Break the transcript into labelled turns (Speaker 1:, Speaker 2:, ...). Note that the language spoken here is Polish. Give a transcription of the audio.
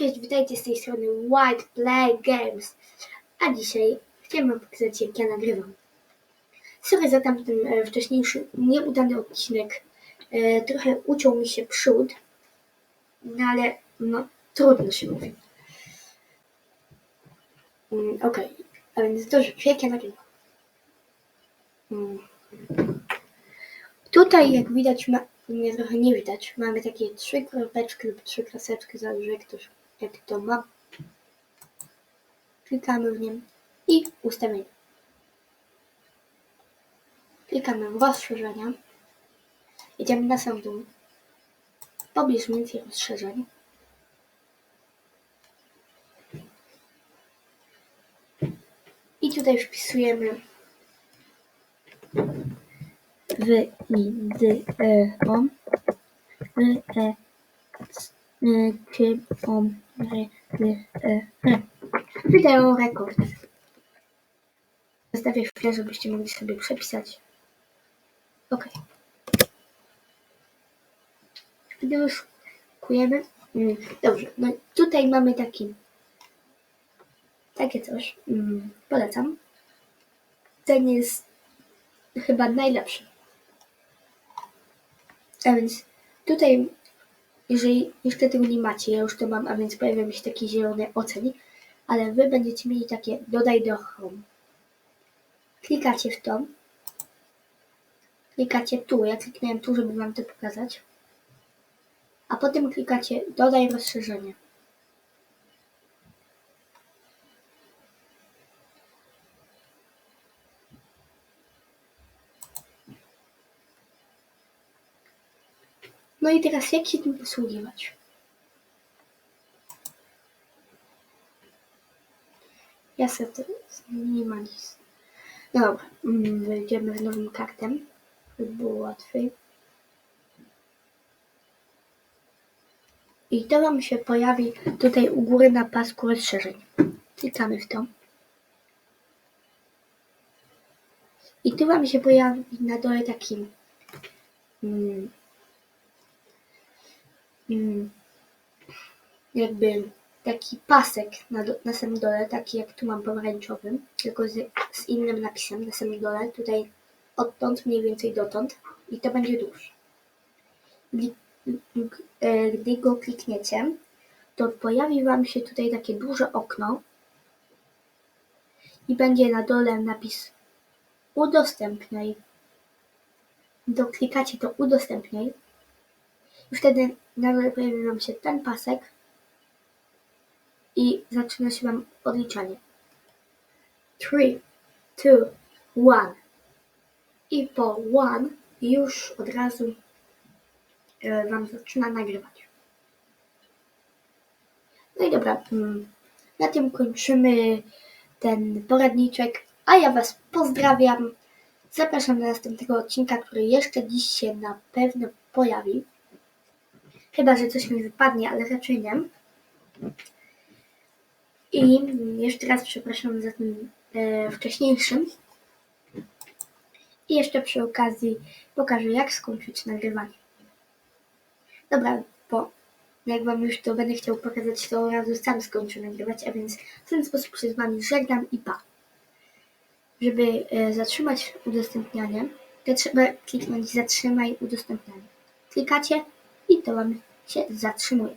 Speaker 1: Cześć, witajcie z tej strony White Play Games. A dzisiaj chciałem wam pokazać jak ja nagrywam. Sorry za tamten e, wcześniejszy nieudany odcinek. E, trochę uciął mi się przód, no ale no trudno się mówi. Mm, Okej, a więc do rzeczy, jak ja nagrywam. Mm. Tutaj, jak widać, ma, trochę nie widać. Mamy takie trzy kropeczki lub trzy kreseczki, zależy jak jak to ma. Klikamy w nim i ustawienia. Klikamy w rozszerzenia. Idziemy na sam dół. Pobierz więcej rozszerzeń. I tutaj wpisujemy w i d e o r e c e d e r Wideo rekord. Zostawię chwilę, żebyście mogli sobie przepisać. Ok. Gdy już kujemy. Mm, Dobrze, no tutaj mamy taki takie coś. Mm, Polecam. Ten jest chyba najlepszy. A więc tutaj, jeżeli jeszcze tego nie macie, ja już to mam, a więc pojawia mi się taki zielony ocen, ale wy będziecie mieli takie dodaj do home. Klikacie w to. Klikacie tu, ja kliknąłem tu, żeby wam to pokazać. A potem klikacie dodaj rozszerzenie. No i teraz jak się tym posługiwać? Ja sobie to zminimalizuję. No dobra, mm, wejdziemy w nowym kartem, żeby było łatwiej. I to Wam się pojawi tutaj u góry na pasku rozszerzeń. Klikamy w to. I tu Wam się pojawi na dole taki mm, jakby taki pasek na, do, na samym dole, taki jak tu mam pomarańczowy, tylko z, z innym napisem na samym dole, tutaj odtąd mniej więcej dotąd i to będzie dłuższe. Gdy, e, gdy go klikniecie, to pojawi Wam się tutaj takie duże okno i będzie na dole napis udostępniaj. Doklikacie to udostępniaj i wtedy nagle pojawi Wam się ten pasek i zaczyna się Wam odliczanie. 3, 2, 1. I po 1 już od razu e, Wam zaczyna nagrywać. No i dobra, mm, na tym kończymy ten poradniczek, a ja Was pozdrawiam. Zapraszam do następnego odcinka, który jeszcze dziś się na pewno pojawi. Chyba, że coś mi wypadnie, ale raczej nie. I jeszcze raz przepraszam za ten e, wcześniejszy. I jeszcze przy okazji pokażę, jak skończyć nagrywanie. Dobra, bo jak Wam już to będę chciał pokazać, to od razu sam skończę nagrywać, a więc w ten sposób się z Wami żegnam i pa. Żeby e, zatrzymać udostępnianie, to trzeba kliknąć zatrzymaj udostępnianie. Klikacie i to Wam się zatrzymuje.